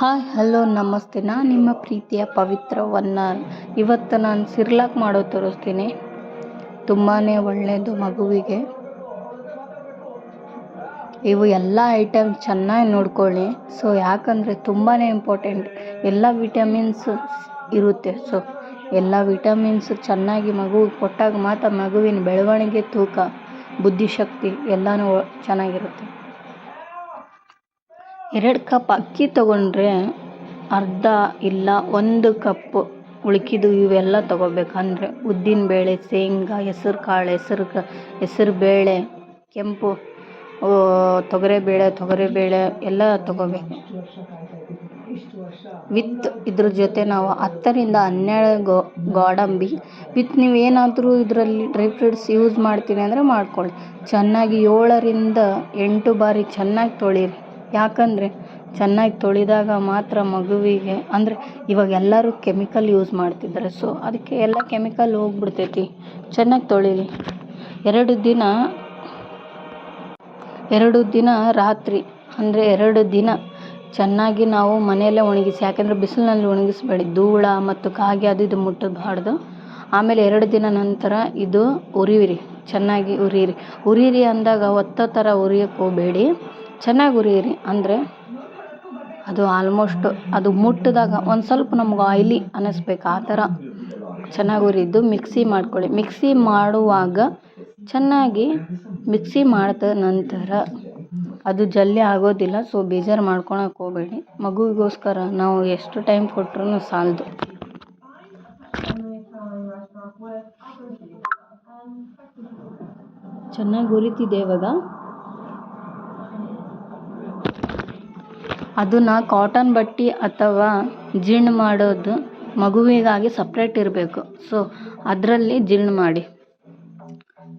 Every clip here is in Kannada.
ಹಾಯ್, ಹಲೋ, ನಮಸ್ತೆ. ನಾನು ನಿಮ್ಮ ಪ್ರೀತಿಯ ಪವಿತ್ರ ವನ್ನಾರ್ ಇವತ್ತು ನಾನು ಸಿರ್ಲಾಕ್ ಮಾಡೋ ತೋರಿಸ್ತೀನಿ. ತುಂಬಾ ಒಳ್ಳೆಯದು ಮಗುವಿಗೆ. ಇವು ಎಲ್ಲ ಐಟಮ್ ಚೆನ್ನಾಗಿ ನೋಡ್ಕೊಳ್ಳಿ. ಸೊ, ಯಾಕಂದರೆ ತುಂಬಾ ಇಂಪಾರ್ಟೆಂಟ್. ಎಲ್ಲ ವಿಟಮಿನ್ಸ್ ಇರುತ್ತೆ. ಸೊ, ಎಲ್ಲ ವಿಟಮಿನ್ಸ್ ಚೆನ್ನಾಗಿ ಮಗುವಿಗೆ ಕೊಟ್ಟಾಗ ಮಾತ್ರ ಮಗುವಿನ ಬೆಳವಣಿಗೆ, ತೂಕ, ಬುದ್ಧಿಶಕ್ತಿ ಎಲ್ಲನೂ ಚೆನ್ನಾಗಿರುತ್ತೆ. ಎರಡು ಕಪ್ ಅಕ್ಕಿ ತೊಗೊಂಡ್ರೆ ಅರ್ಧ ಇಲ್ಲ ಒಂದು ಕಪ್ ಉಳ್ಕಿದ್ದು ಇವೆಲ್ಲ ತಗೋಬೇಕು. ಅಂದರೆ ಉದ್ದಿನ ಬೇಳೆ, ಶೇಂಗಾ, ಹೆಸ್ರು ಕಾಳು, ಹೆಸ್ರು ಕ, ಹೆಸ್ರು ಬೇಳೆ, ಕೆಂಪು ತೊಗರಿಬೇಳೆ ತೊಗರಿಬೇಳೆ ಎಲ್ಲ ತೊಗೋಬೇಕು. ವಿತ್ ಇದ್ರ ಜೊತೆ ನಾವು ಹತ್ತರಿಂದ ಹನ್ನೆರಡು ಗೋ, ಗೋಡಂಬಿ. ವಿತ್ ನೀವು ಏನಾದರೂ ಇದರಲ್ಲಿ ಡ್ರೈ ಫ್ರೂಟ್ಸ್ ಯೂಸ್ ಮಾಡ್ತೀನಿ ಅಂದರೆ ಮಾಡ್ಕೊಳ್ಳಿ. ಚೆನ್ನಾಗಿ ಏಳರಿಂದ ಎಂಟು ಬಾರಿ ಚೆನ್ನಾಗಿ ತೊಳೀರಿ. ಯಾಕಂದರೆ ಚೆನ್ನಾಗಿ ತೊಳೆದಾಗ ಮಾತ್ರ ಮಗುವಿಗೆ, ಅಂದರೆ ಇವಾಗ ಎಲ್ಲರೂ ಕೆಮಿಕಲ್ ಯೂಸ್ ಮಾಡ್ತಿದ್ದಾರೆ. ಸೊ ಅದಕ್ಕೆ ಎಲ್ಲ ಕೆಮಿಕಲ್ ಹೋಗ್ಬಿಡ್ತೈತಿ. ಚೆನ್ನಾಗಿ ತೊಳೀರಿ. ಎರಡು ದಿನ ಎರಡು ದಿನ ರಾತ್ರಿ, ಅಂದರೆ ಎರಡು ದಿನ ಚೆನ್ನಾಗಿ ನಾವು ಮನೆಯಲ್ಲೇ ಒಣಗಿಸಿ, ಯಾಕೆಂದರೆ ಬಿಸಿಲಿನಲ್ಲಿ ಒಣಗಿಸ್ಬೇಡಿ. ಧೂಳ ಮತ್ತು ಕಾಗೆ ಅದು ಇದು ಮುಟ್ಟಬಾರ್ದು. ಆಮೇಲೆ ಎರಡು ದಿನ ನಂತರ ಇದು ಉರಿವಿರಿ ಚೆನ್ನಾಗಿ ಉರಿಯಿರಿ. ಉರಿಯಿರಿ ಅಂದಾಗ ಒತ್ತೋ ಥರ ಉರಿಯೋಕ್ಕೆ ಹೋಗಬೇಡಿ. ಚೆನ್ನಾಗಿ ಹುರಿಯಿರಿ. ಅಂದರೆ ಅದು ಆಲ್ಮೋಸ್ಟ್ ಅದು ಮುಟ್ಟಿದಾಗ ಒಂದು ಸ್ವಲ್ಪ ನಮ್ಗೆ ಆಯ್ಲಿ ಅನ್ನಿಸ್ಬೇಕು. ಆ ಥರ ಚೆನ್ನಾಗಿ ಹುರಿದು ಮಿಕ್ಸಿ ಮಾಡ್ಕೊಳ್ಳಿ. ಮಿಕ್ಸಿ ಮಾಡುವಾಗ ಚೆನ್ನಾಗಿ ಮಿಕ್ಸಿ ಮಾಡಿದ ನಂತರ ಅದು ಜಲ್ದಿ ಆಗೋದಿಲ್ಲ ಸೊ ಬೇಜಾರು ಮಾಡ್ಕೊಳಕ್ಕೆ ಹೋಗಬೇಡಿ. ಮಗುವಿಗೋಸ್ಕರ ನಾವು ಎಷ್ಟು ಟೈಮ್ ಕೊಟ್ರೂ ಸಾಲದು. ಚೆನ್ನಾಗಿ ಹುರಿತಿದೆ ಇವಾಗ. ಅದನ್ನು ಕಾಟನ್ ಬಟ್ಟೆ ಅಥವಾ ಜೀರ್ಣ ಮಾಡೋದು ಮಗುವಿಗಾಗಿ ಸಪ್ರೇಟ್ ಇರಬೇಕು. ಸೊ ಅದರಲ್ಲಿ ಜೀರ್ಣ ಮಾಡಿ.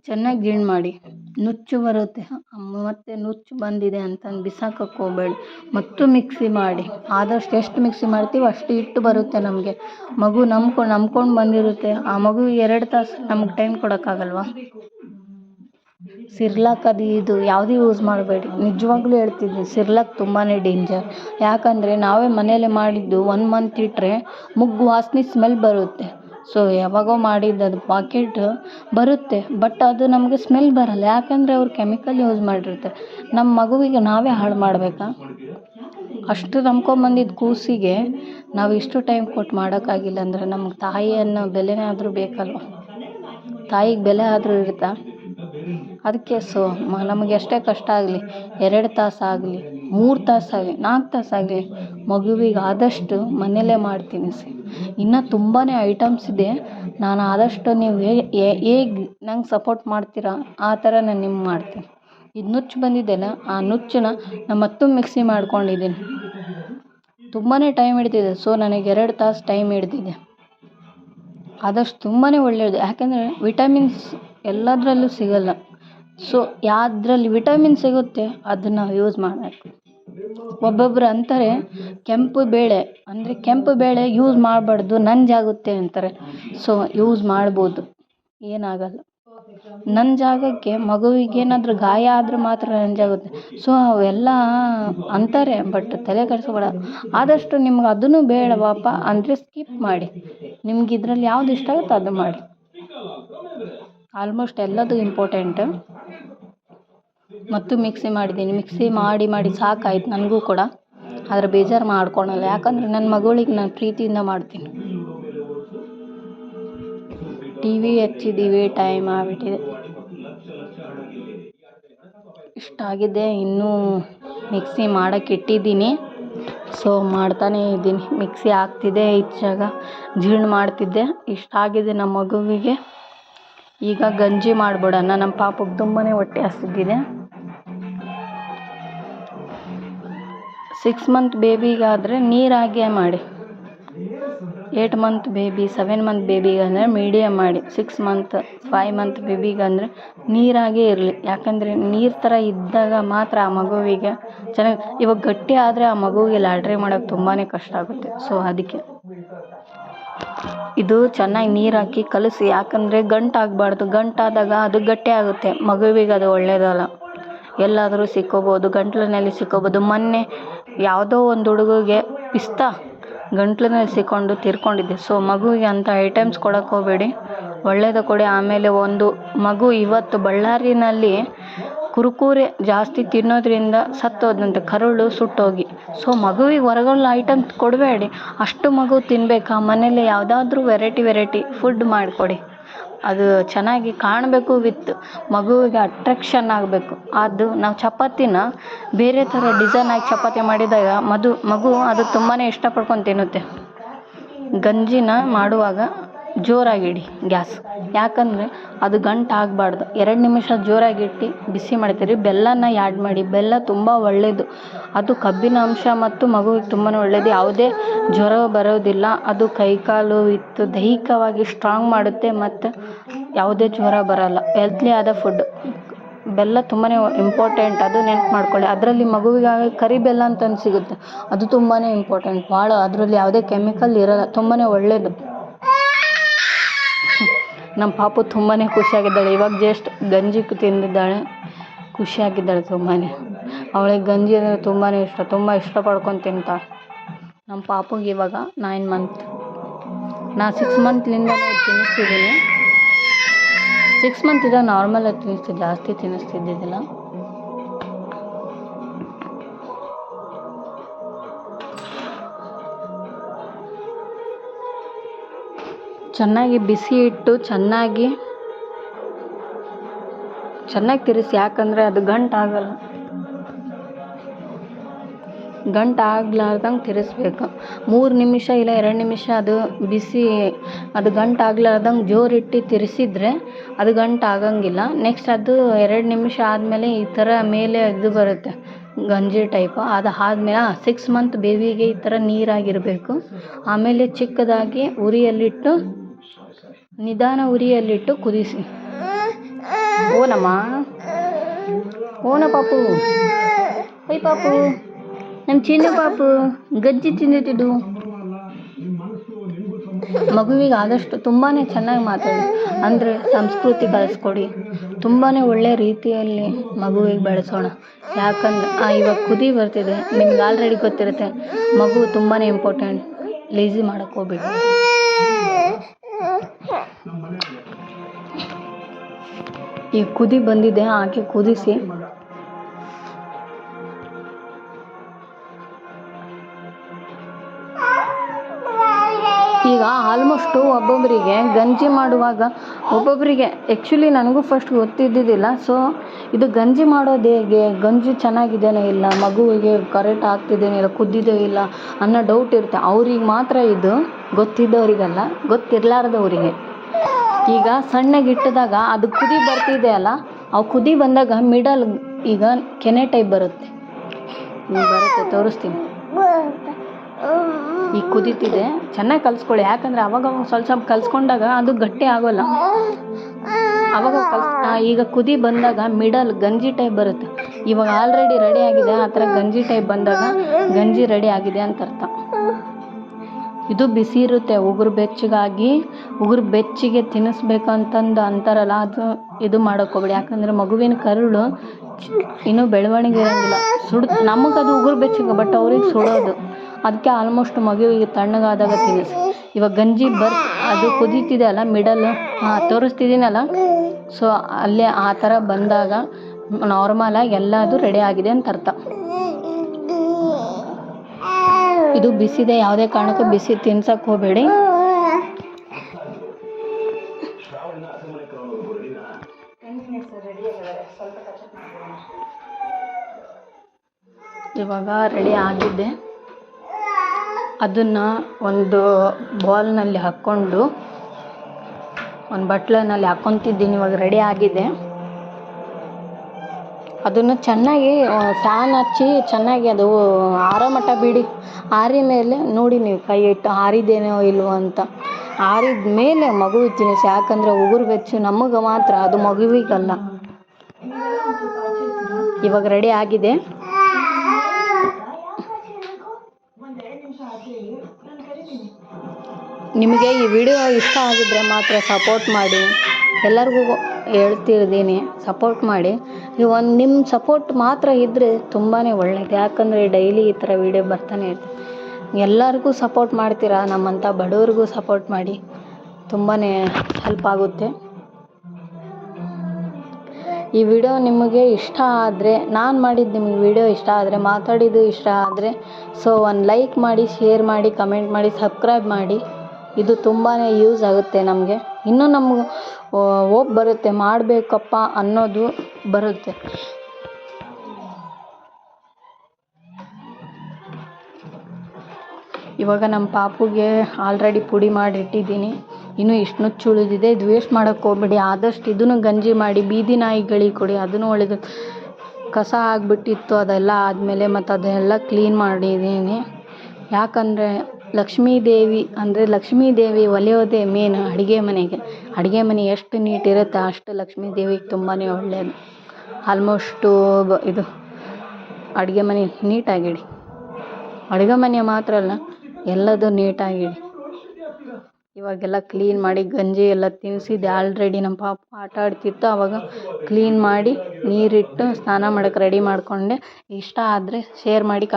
ಚೆನ್ನಾಗಿ ಜೀರ್ಣ ಮಾಡಿ. ನುಚ್ಚು ಬರುತ್ತೆ. ಮತ್ತೆ ನುಚ್ಚು ಬಂದಿದೆ ಅಂತಂದು ಬಿಸಾಕಕ್ಕೆ ಹೋಗಬೇಡಿ. ಮತ್ತು ಮಿಕ್ಸಿ ಮಾಡಿ. ಆದಷ್ಟು ಎಷ್ಟು ಮಿಕ್ಸಿ ಮಾಡ್ತೀವಿ ಅಷ್ಟು ಹಿಟ್ಟು ಬರುತ್ತೆ ನಮಗೆ. ಮಗು ನಂಬ್ಕೊಂಡು ನಂಬ್ಕೊಂಡು ಬಂದಿರುತ್ತೆ. ಆ ಮಗುವಿಗೆ ಎರಡು ತಾಸು ನಮ್ಗೆ ಟೈಮ್ ಕೊಡೋಕ್ಕಾಗಲ್ವಾ? ಸಿರ್ಲಾಕ್ ಅದು ಇದು ಯಾವುದೂ ಯೂಸ್ ಮಾಡಬೇಡಿ. ನಿಜವಾಗ್ಲೂ ಹೇಳ್ತಿದ್ದೀನಿ ಸಿರ್ಲಾಕ್ ತುಂಬಾ ಡೇಂಜರ್ ಯಾಕಂದರೆ ನಾವೇ ಮನೆಯಲ್ಲೇ ಮಾಡಿದ್ದು ಒನ್ ಮಂತ್ ಇಟ್ಟರೆ ಮುಗ್ಗು ವಾಸನೆ ಸ್ಮೆಲ್ ಬರುತ್ತೆ. ಸೊ ಯಾವಾಗೋ ಮಾಡಿದ್ದು ಅದು ಪಾಕೆಟ್ ಬರುತ್ತೆ ಬಟ್ ಅದು ನಮಗೆ ಸ್ಮೆಲ್ ಬರಲ್ಲ. ಯಾಕಂದರೆ ಅವ್ರು ಕೆಮಿಕಲ್ ಯೂಸ್ ಮಾಡಿರ್ತಾರೆ. ನಮ್ಮ ಮಗುವಿಗೆ ನಾವೇ ಹಾಳು ಮಾಡಬೇಕಾ? ಅಷ್ಟು ನಂಬ್ಕೊಂಬಂದಿದ್ದ ಕೂಸಿಗೆ ನಾವು ಇಷ್ಟು ಟೈಮ್ ಕೊಟ್ಟು ಮಾಡೋಕ್ಕಾಗಿಲ್ಲ ಅಂದರೆ ನಮ್ಗೆ ತಾಯಿ ಅನ್ನೋ ಬೆಲೆನೇ ಆದರೂ ಬೇಕಲ್ವ? ತಾಯಿಗೆ ಬೆಲೆ ಆದರೂ ಇರುತ್ತಾ? ಅದಕ್ಕೆ ಸೊ ನಮಗೆ ಎಷ್ಟೇ ಕಷ್ಟ ಆಗಲಿ, ಎರಡು ತಾಸು ಆಗಲಿ, ಮೂರು ತಾಸು ಆಗಲಿ, ನಾಲ್ಕು ತಾಸು ಆಗಲಿ ಮಗುವಿಗೆ ಆದಷ್ಟು ಮನೆಯಲ್ಲೇ ಮಾಡ್ತೀನಿ ತಿನ್ನಿಸಿ ಇನ್ನೂ ತುಂಬಾ ಐಟಮ್ಸ್ ಇದೆ. ನಾನು ಆದಷ್ಟು ನೀವು ಹೇಗೆ ನಂಗೆ ಸಪೋರ್ಟ್ ಮಾಡ್ತೀರಾ, ಆ ಥರ ನಾನು ನಿಮ್ಗೆ ಮಾಡ್ತೀನಿ. ಇದು ನುಚ್ಚು ಬಂದಿದೆಯಲ್ಲ, ಆ ನುಚ್ಚನ್ನ ನಾನು ಮತ್ತೆ ಮಿಕ್ಸಿ ಮಾಡ್ಕೊಂಡಿದ್ದೀನಿ. ತುಂಬಾ ಟೈಮ್ ಹಿಡಿದಿದೆ. ಸೊ, ನನಗೆ ಎರಡು ತಾಸು ಟೈಮ್ ಹಿಡಿದಿದೆ. ಆದಷ್ಟು ತುಂಬಾ ಒಳ್ಳೆಯದು. ಯಾಕೆಂದರೆ ವಿಟಮಿನ್ಸ್ ಎಲ್ಲದರಲ್ಲೂ ಸಿಗಲ್ಲ. ಸೊ ಯಾವುದ್ರಲ್ಲಿ ವಿಟಮಿನ್ ಸಿಗುತ್ತೆ, ಅದನ್ನು ಯೂಸ್ ಮಾಡಬೇಕು. ಒಬ್ಬೊಬ್ಬರು ಅಂತಾರೆ, ಕೆಂಪು ಬೇಳೆ, ಅಂದರೆ ಕೆಂಪು ಬೇಳೆ ಯೂಸ್ ಮಾಡಬಾರ್ದು, ನಂಜಾಗುತ್ತೆ ಅಂತಾರೆ. ಸೊ ಯೂಸ್ ಮಾಡ್ಬೋದು. ಏನಾಗಲ್ಲ. ನಂಜಾಗಕ್ಕೆ ಮಗುವಿಗೆ ಏನಾದರೂ ಗಾಯ ಆದರೆ ಮಾತ್ರ ನಂಜಾಗುತ್ತೆ. ಸೊ ಅವೆಲ್ಲ ಅಂತಾರೆ ಬಟ್ ತಲೆ ಕೆಡಿಸ್ಕೊಬೇಡ ಆದಷ್ಟು ನಿಮ್ಗೆ ಅದೂ ಪಾಪ ಅಂದರೆ ಸ್ಕಿಪ್ ಮಾಡಿ. ನಿಮ್ಗೆ ಇದರಲ್ಲಿ ಯಾವ್ದು ಇಷ್ಟ ಆಗುತ್ತೆ ಅದು ಮಾಡಿ. ಆಲ್ಮೋಸ್ಟ್ ಎಲ್ಲದೂ ಇಂಪಾರ್ಟೆಂಟ್ ಮತ್ತು ಮಿಕ್ಸಿ ಮಾಡಿದ್ದೀನಿ. ಮಿಕ್ಸಿ ಮಾಡಿ ಮಾಡಿ ಸಾಕಾಯ್ತು ನನಗೂ ಕೂಡ. ಆದರೆ ಬೇಜಾರು ಮಾಡ್ಕೊಳಲ್ಲ. ಯಾಕಂದರೆ ನನ್ನ ಮಗಳಿಗೆ ನಾನು ಪ್ರೀತಿಯಿಂದ ಮಾಡ್ತೀನಿ. ಟಿ ವಿ ಹಚ್ಚಿದ್ದೀವಿ ಟೈಮ್ ಆಗಿಬಿಟ್ಟಿದೆ ಇಷ್ಟಾಗಿದೆ ಇನ್ನೂ ಮಿಕ್ಸಿ ಮಾಡೋಕ್ಕೆ ಇಟ್ಟಿದ್ದೀನಿ. ಸೊ ಮಾಡ್ತಾನೇ ಇದ್ದೀನಿ. ಮಿಕ್ಸಿ ಆಗ್ತಿದೆ ಹೆಚ್ಚಾಗ ಜೀರ್ಣ ಮಾಡ್ತಿದ್ದೆ. ಇಷ್ಟಾಗಿದೆ ನಮ್ಮ ಮಗುವಿಗೆ. ಈಗ ಗಂಜಿ ಮಾಡಿಬಿಡೋಣ. ನಮ್ಮ ಪಾಪಗೆ ತುಂಬಾ ಹೊಟ್ಟೆ ಹಸಿದಿದೆ. ಸಿಕ್ಸ್ ಮಂತ್ ಬೇಬಿಗಾದರೆ ನೀರಾಗೆ ಮಾಡಿ. Eight month baby seven month ಬೇಬಿಗಂದರೆ medium ಮಾಡಿ. ಸಿಕ್ಸ್ ಮಂತ್ ಫೈವ್ ಮಂತ್ ಬೇಬಿಗಂದರೆ ನೀರಾಗೇ ಇರಲಿ. ಯಾಕಂದರೆ ನೀರು ಥರ ಇದ್ದಾಗ ಮಾತ್ರ ಆ ಮಗುವಿಗೆ ಚೆನ್ನಾಗಿ ಇವಾಗ ಗಟ್ಟಿ ಆದರೆ ಆ ಮಗುವಿಗೆ ಲಾಟ್ರಿ ಮಾಡೋಕ್ಕೆ ತುಂಬಾ ಕಷ್ಟ ಆಗುತ್ತೆ. ಸೊ ಅದಕ್ಕೆ. ಇದು ಚೆನ್ನಾಗಿ ನೀರು ಹಾಕಿ ಕಲಸಿ. ಯಾಕಂದರೆ ಗಂಟಾಗಬಾರ್ದು. ಗಂಟಾದಾಗ ಅದು ಗಟ್ಟಿ ಆಗುತ್ತೆ. ಮಗುವಿಗೆ ಅದು ಒಳ್ಳೆಯದಲ್ಲ ಎಲ್ಲಾದರೂ ಸಿಕ್ಕೋಬೋದು, ಗಂಟ್ಲಿನಲ್ಲಿ ಸಿಕ್ಕೋಬೋದು. ಮೊನ್ನೆ ಯಾವುದೋ ಒಂದು ಹುಡುಗಿಗೆ ಪಿಸ್ತಾ ಗಂಟ್ಲಿನಲ್ಲಿ ಸಿಕ್ಕೊಂಡು ತಿರ್ಕೊಂಡಿದ್ದೆ. ಸೊ ಮಗುವಿಗೆ ಅಂಥ ಐಟಮ್ಸ್ ಕೊಡಕ್ಕೆ ಹೋಗಬೇಡಿ. ಒಳ್ಳೇದು ಕೊಡಿ. ಆಮೇಲೆ ಒಂದು ಮಗು ಇವತ್ತು ಬಳ್ಳಾರಿನಲ್ಲಿ ಕುರುಕುರೆ ಜಾಸ್ತಿ ತಿನ್ನೋದ್ರಿಂದ ಸತ್ತೋದಂತೆ. ಕರುಳು ಸುಟ್ಟೋಗಿ. ಸೊ ಮಗುವಿಗೆ ಹೊರಗಡೆ ಐಟಮ್ ಕೊಡಬೇಡಿ. ಅಷ್ಟು ಮಗು ತಿನ್ನಬೇಕಾ ಮನೇಲಿ ಯಾವುದಾದ್ರೂ ವೆರೈಟಿ ವೆರೈಟಿ ಫುಡ್ ಮಾಡಿಕೊಡಿ. ಅದು ಚೆನ್ನಾಗಿ ಕಾಣಬೇಕು ವಿತ್ ಮಗುವಿಗೆ ಅಟ್ರಾಕ್ಷನ್ ಆಗಬೇಕು. ಅದು ನಾವು ಚಪಾತಿನ ಬೇರೆ ಥರ ಡಿಸೈನ್ ಆಗಿ ಚಪಾತಿ ಮಾಡಿದಾಗ ಮದು, ಮಗು ಅದು ತುಂಬಾ ಇಷ್ಟಪಡ್ಕೊಂಡು ತಿನ್ನುತ್ತೆ. ಗಂಜಿನ ಮಾಡುವಾಗ ಜೋರಾಗಿ ಇಡಿ ಗ್ಯಾಸ್. ಯಾಕಂದರೆ ಅದು ಗಂಟು ಆಗಬಾರ್ದು ಎರಡು ನಿಮಿಷ ಜೋರಾಗಿ ಇಟ್ಟು ಬಿಸಿ ಮಾಡ್ತೀರಿ, ಬೆಲ್ಲನ ಆ್ಯಡ್ ಮಾಡಿ. ಬೆಲ್ಲ ತುಂಬ ಒಳ್ಳೆಯದು ಅದು ಕಬ್ಬಿನ ಅಂಶ ಮತ್ತು ಮಗುವಿಗೆ ತುಂಬಾ ಒಳ್ಳೆಯದು ಯಾವುದೇ ಜ್ವರ ಬರೋದಿಲ್ಲ. ಅದು ಕೈ ಕಾಲು ಇತ್ತು ದೈಹಿಕವಾಗಿ ಸ್ಟ್ರಾಂಗ್ ಮಾಡುತ್ತೆ ಮತ್ತು ಯಾವುದೇ ಜ್ವರ ಬರೋಲ್ಲ. ಹೆಲ್ತ್ಲಿ ಆದ ಫುಡ್ ಬೆಲ್ಲ ತುಂಬಾ ಇಂಪಾರ್ಟೆಂಟ್ ಅದು ನೆನ್ಪು ಮಾಡ್ಕೊಳ್ಳಿ. ಅದರಲ್ಲಿ ಮಗುವಿಗೆ ಕರಿಬೆಲ್ಲ ಅಂತಂದು ಸಿಗುತ್ತೆ. ಅದು ತುಂಬಾ ಇಂಪಾರ್ಟೆಂಟ್ ಭಾಳ ಅದರಲ್ಲಿ ಯಾವುದೇ ಕೆಮಿಕಲ್ ಇರೋಲ್ಲ. ತುಂಬಾ ಒಳ್ಳೆಯದು ನಮ್ಮ ಪಾಪು ತುಂಬಾ ಖುಷಿಯಾಗಿದ್ದಾಳೆ. ಇವಾಗ ಜಸ್ಟ್ ಗಂಜಿ ತಿಂದಿದ್ದಾಳೆ. ಖುಷಿಯಾಗಿದ್ದಾಳೆ ತುಂಬಾ ಅವಳಿಗೆ ಗಂಜಿ ಅಂದರೆ ತುಂಬಾ ಇಷ್ಟ. ತುಂಬ ಇಷ್ಟಪಡ್ಕೊಂಡು ತಿಂತಾಳೆ. ನಮ್ಮ ಪಾಪುಗೆ ಇವಾಗ ನೈನ್ ಮಂತ್ ನಾ ಸಿಕ್ಸ್ ಮಂತ್ಲಿಂದ ತಿನ್ನಿಸ್ತಿದ್ದೀನಿ. ಸಿಕ್ಸ್ ಮಂತ್ ಇದ್ದಾಗ ನಾರ್ಮಲಾಗಿ ತಿನ್ನಿಸ್ತಿದ್ದೆ. ಜಾಸ್ತಿ ತಿನ್ನಿಸ್ತಿದ್ದಿದ್ದಿಲ್ಲ. ಚೆನ್ನಾಗಿ ಬಿಸಿ ಇಟ್ಟು ಚೆನ್ನಾಗಿ ಚೆನ್ನಾಗಿ ತಿರ್ಗಿಸಿ ಯಾಕಂದರೆ ಅದು ಗಂಟು ಆಗಲ್ಲ. ಗಂಟು ಆಗ್ಲಾರ್ದಂಗೆ ತಿರ್ಗಿಸ್ಬೇಕು ಮೂರು ನಿಮಿಷ ಇಲ್ಲ ಎರಡು ನಿಮಿಷ ಅದು ಬಿಸಿ, ಅದು ಗಂಟು ಆಗ್ಲಾರ್ದಂಗೆ ಜೋರಿಟ್ಟು ತಿರ್ಗಿಸಿದ್ರೆ ಅದು ಗಂಟು ಆಗಂಗಿಲ್ಲ. ನೆಕ್ಸ್ಟ್ ಅದು ಎರಡು ನಿಮಿಷ ಆದಮೇಲೆ ಈ ಥರ ಮೇಲೆ ಇದು ಬರುತ್ತೆ, ಗಂಜಿ ಟೈಪ್ ಅದು ಆದ್ಮೇಲೆ ಸಿಕ್ಸ್ ಮಂತ್ ಬೇಬಿಗೆ ಈ ಥರ ನೀರಾಗಿರಬೇಕು. ಆಮೇಲೆ ಚಿಕ್ಕದಾಗಿ ಉರಿಯಲ್ಲಿಟ್ಟು ನಿಧಾನ ಉರಿಯಲ್ಲಿಟ್ಟು ಕುದಿಸಿ. ಓನಮ್ಮ. ಓನ ಪಾಪು. ಓಯ್ ಪಾಪು. ನಮ್ಮ ಚಿನ್ನ ಪಾಪು. ಗಜ್ಜಿ ತಿಂದಿಟ್ಟಿಡು ಮಗುವಿಗೆ ಆದಷ್ಟು ತುಂಬಾ ಚೆನ್ನಾಗಿ ಮಾತಾಡಿ. ಅಂದರೆ ಸಂಸ್ಕೃತಿ ಕಲಿಸ್ಕೊಡಿ. ತುಂಬಾ ಒಳ್ಳೆಯ ರೀತಿಯಲ್ಲಿ ಮಗುವಿಗೆ ಬೆಳೆಸೋಣ. ಯಾಕಂದ್ರೆ ಇವಾಗ ಕುದಿ ಬರ್ತಿದೆ. ನಿಮ್ಗೆ ಆಲ್ರೆಡಿ ಗೊತ್ತಿರುತ್ತೆ. ಮಗು ತುಂಬಾ ಇಂಪಾರ್ಟೆಂಟ್ ಲೇಜಿ ಮಾಡೋಕ್ಕೆ ಹೋಗ್ಬೇಡಿ. ಈಗ ಕುದಿ ಬಂದಿದೆ ಹಾಕಿ ಕುದಿಸಿ ಈಗ ಆಲ್ಮೋಸ್ಟು ಒಬ್ಬೊಬ್ಬರಿಗೆ ಗಂಜಿ ಮಾಡುವಾಗ ಒಬ್ಬೊಬ್ಬರಿಗೆ ಆ್ಯಕ್ಚುಲಿ ನನಗೂ ಫಸ್ಟ್ ಗೊತ್ತಿದ್ದಿದ್ದಿಲ್ಲ. ಸೊ ಇದು ಗಂಜಿ ಮಾಡೋದು ಹೇಗೆ? ಗಂಜಿ ಚೆನ್ನಾಗಿದೆಯೋ ಇಲ್ಲ? ಮಗುವಿಗೆ ಕರೆಕ್ಟ್ ಆಗ್ತಿದೆಯೋ ಇಲ್ಲ? ಕುದ್ದಿದೆಯೋ ಇಲ್ಲ? ಅನ್ನೋ ಡೌಟ್ ಇರುತ್ತೆ. ಅವ್ರಿಗೆ ಮಾತ್ರ ಇದು ಗೊತ್ತಿದ್ದವರಿಗಲ್ಲ. ಗೊತ್ತಿರಲಾರ್ದವ್ರಿಗೆ. ಈಗ ಸಣ್ಣಗೆ ಇಟ್ಟಿದಾಗ ಅದು ಕುದಿ ಬರ್ತಿದೆ ಅಲ್ಲ? ಅವು ಕುದಿ ಬಂದಾಗ ಮಿಡಲ್ ಈಗ ಕೆನೆ ಟೈಪ್ ಬರುತ್ತೆ. ಬರುತ್ತೆ. ತೋರಿಸ್ತೀನಿ. ಈಗ ಕುದೀತಿದೆ. ಚೆನ್ನಾಗಿ ಕಲಿಸ್ಕೊಳ್ಳಿ ಯಾಕಂದ್ರೆ ಅವಾಗ ಸ್ವಲ್ಪ ಸ್ವಲ್ಪ ಕಲಿಸ್ಕೊಂಡಾಗ ಅದು ಗಟ್ಟಿ ಆಗೋಲ್ಲ. ಅವಾಗ ಕಲ್ಸ್ ಈಗ ಕುದಿ ಬಂದಾಗ ಮಿಡಲ್ ಗಂಜಿ ಟೈಪ್ ಬರುತ್ತೆ. ಇವಾಗ ಆಲ್ರೆಡಿ ರೆಡಿ ಆಗಿದೆ. ಆ ಥರ ಗಂಜಿ ಟೈಪ್ ಬಂದಾಗ ಗಂಜಿ ರೆಡಿ ಆಗಿದೆ ಅಂತ ಅರ್ಥ. ಇದು ಬಿಸಿ ಇರುತ್ತೆ. ಉಗುರು ಬೆಚ್ಚಗಾಗಿ, ಉಗುರು ಬೆಚ್ಚಿಗೆ ತಿನ್ನಿಸ್ಬೇಕಂತಂದು ಅಂತಾರಲ್ಲ, ಅದು ಇದು ಮಾಡೋಕ್ಕೋಗ್ಬೇಡಿ ಯಾಕಂದರೆ ಮಗುವಿನ ಕರುಳು ಇನ್ನೂ ಬೆಳವಣಿಗೆ ಇರೋಂಗಿಲ್ಲ. ಸುಡ್ ನಮಗದು ಉಗುರು ಬೆಚ್ಚಗೆ ಬಟ್ ಅವ್ರಿಗೆ ಸುಡೋದು. ಅದಕ್ಕೆ ಆಲ್ಮೋಸ್ಟ್ ಮಗುವಿಗೆ ತಣ್ಣಗಾದಾಗ ತಿನ್ನಿಸಿ ಇವಾಗ ಗಂಜಿ ಬರ್, ಅದು ಕುದೀತಿದೆ ಅಲ್ಲ ಮಿಡಲ್ ತೋರಿಸ್ತಿದ್ದೀನಲ್ಲ? ಸೊ ಅಲ್ಲೇ ಆ ಥರ ಬಂದಾಗ ನಾರ್ಮಲಾಗಿ ಎಲ್ಲ ಅದು ರೆಡಿ ಆಗಿದೆ ಅಂತ ಅರ್ಥ. ಇದು ಬಿಸಿದೆ, ಯಾವುದೇ ಕಾರಣಕ್ಕೂ ಬಿಸಿ ತಿನ್ಸಕ್ಕೆ ಹೋಗಬೇಡಿ. ಇವಾಗ ರೆಡಿ ಆಗಿದೆ ಅದನ್ನು ಒಂದು ಬೌಲ್ನಲ್ಲಿ ಹಾಕ್ಕೊಂಡು, ಒಂದು ಬಟ್ಲನಲ್ಲಿ ಹಾಕ್ಕೊತಿದ್ದೀನಿ, ಇವಾಗ ರೆಡಿ ಆಗಿದೆ. ಅದನ್ನು ಚೆನ್ನಾಗಿ ಫ್ಯಾನ್ ಹಚ್ಚಿ ಚೆನ್ನಾಗಿ ಅದು, ಆರೋ ಮಟ್ಟ ಬಿಡಿ. ಆರಿದ ಮೇಲೆ ನೋಡಿ ನೀವು ಕೈ ಇಟ್ಟು ಆರಿದೇನೋ ಇಲ್ವೋ ಅಂತ. ಆರಿದ ಮೇಲೆ ಮಗುವಿಗೆ ತಿನ್ನಿಸಿ ಯಾಕಂದರೆ ಉಗುರು ಬೆಚ್ಚು, ನಮಗೆ ಮಾತ್ರ, ಅದು ಮಗುವಿಗಲ್ಲ. ಇವಾಗ ರೆಡಿ ಆಗಿದೆ. ನಿಮಗೆ ಈ ವಿಡಿಯೋ ಇಷ್ಟ ಆಗಿದ್ದರೆ ಮಾತ್ರ ಸಪೋರ್ಟ್ ಮಾಡಿ. ಎಲ್ಲರಿಗೂ ಹೇಳ್ತಿದ್ದೀನಿ ಸಪೋರ್ಟ್ ಮಾಡಿ. ಈ ಒಂದು ನಿಮ್ಮ ಸಪೋರ್ಟ್ ಮಾತ್ರ ಇದ್ದರೆ ತುಂಬಾ ಒಳ್ಳೆಯದು ಯಾಕಂದರೆ ಡೈಲಿ ಈ ಥರ ವಿಡಿಯೋ ಬರ್ತಾನೆ ಇರ್ತದೆ ಎಲ್ಲರಿಗೂ ಸಪೋರ್ಟ್ ಮಾಡ್ತೀರಾ? ನಮ್ಮಂಥ ಬಡವ್ರಿಗೂ ಸಪೋರ್ಟ್ ಮಾಡಿ. ತುಂಬಾ ಹೆಲ್ಪ್ ಆಗುತ್ತೆ. ಈ ವಿಡಿಯೋ ನಿಮಗೆ ಇಷ್ಟ ಆದರೆ, ನಾನು ಮಾಡಿದ್ದು ನಿಮಗೆ ವಿಡಿಯೋ ಇಷ್ಟ ಆದರೆ, ಮಾತಾಡಿದ್ದು ಇಷ್ಟ ಆದರೆ ಸೊ ಒಂದು ಲೈಕ್ ಮಾಡಿ ಶೇರ್ ಮಾಡಿ ಕಮೆಂಟ್ ಮಾಡಿ ಸಬ್ಸ್ಕ್ರೈಬ್ ಮಾಡಿ. ಇದು ತುಂಬಾ ಯೂಸ್ ಆಗುತ್ತೆ ನಮಗೆ. ಇನ್ನೂ ನಮ್ಗೆ ಹೋಪ್ ಬರುತ್ತೆ, ಮಾಡಬೇಕಪ್ಪ ಅನ್ನೋದು ಬರುತ್ತೆ. ಇವಾಗ ನಮ್ಮ ಪಾಪುಗೆ ಆಲ್ರೆಡಿ ಪುಡಿ ಮಾಡಿ ಇಟ್ಟಿದ್ದೀನಿ ಇನ್ನೂ ಇಷ್ಟು ನುಚ್ಚು ಉಳಿದಿದೆ ಇದು ವೇಸ್ಟ್ ಮಾಡೋಕ್ಕೆ ಹೋಗ್ಬೇಡಿ. ಆದಷ್ಟು ಇದನ್ನು ಗಂಜಿ ಮಾಡಿ, ಬೀದಿ ನಾಯಿಗಳಿಗೆ ಕೊಡಿ. ಅದನ್ನು ಒಳಗೆ ಕಸ ಆಗಿಬಿಟ್ಟಿತ್ತು, ಅದೆಲ್ಲ ಆದಮೇಲೆ ಮತ್ತು ಅದೆಲ್ಲ ಕ್ಲೀನ್ ಮಾಡಿದ್ದೀನಿ. ಯಾಕಂದರೆ ಲಕ್ಷ್ಮೀ ದೇವಿ ಅಂದರೆ ಲಕ್ಷ್ಮೀ ದೇವಿ ಒಲಿಯೋದೇ ಮೇನ್ ಅಡುಗೆ ಮನೆಗೆ. ಅಡುಗೆ ಮನೆ ಎಷ್ಟು ನೀಟ್ ಇರುತ್ತೆ ಅಷ್ಟು ಲಕ್ಷ್ಮೀ ದೇವಿಗೆ ತುಂಬಾ ಒಳ್ಳೆಯದು ಆಲ್ಮೋಸ್ಟು ಬ ಇದು ಅಡುಗೆ ಮನೆ ನೀಟಾಗಿಡಿ ಅಡುಗೆ ಮನೆ ಮಾತ್ರ ಅಲ್ಲ, ಎಲ್ಲದೂ ನೀಟಾಗಿಡಿ ಇವಾಗೆಲ್ಲ ಕ್ಲೀನ್ ಮಾಡಿ ಗಂಜಿ ಎಲ್ಲ ತಿನ್ನಿಸಿದ್ದೆ ಆಲ್ರೆಡಿ ನಮ್ಮ ಪಾಪ ಆಟ ಆಡ್ತಿತ್ತು ಆವಾಗ ಕ್ಲೀನ್ ಮಾಡಿ ನೀರಿಟ್ಟು ಸ್ನಾನ ಮಾಡಕ್ಕೆ ರೆಡಿ ಮಾಡಿಕೊಂಡೆ. ಇಷ್ಟ ಆದರೆ ಶೇರ್ ಮಾಡಿ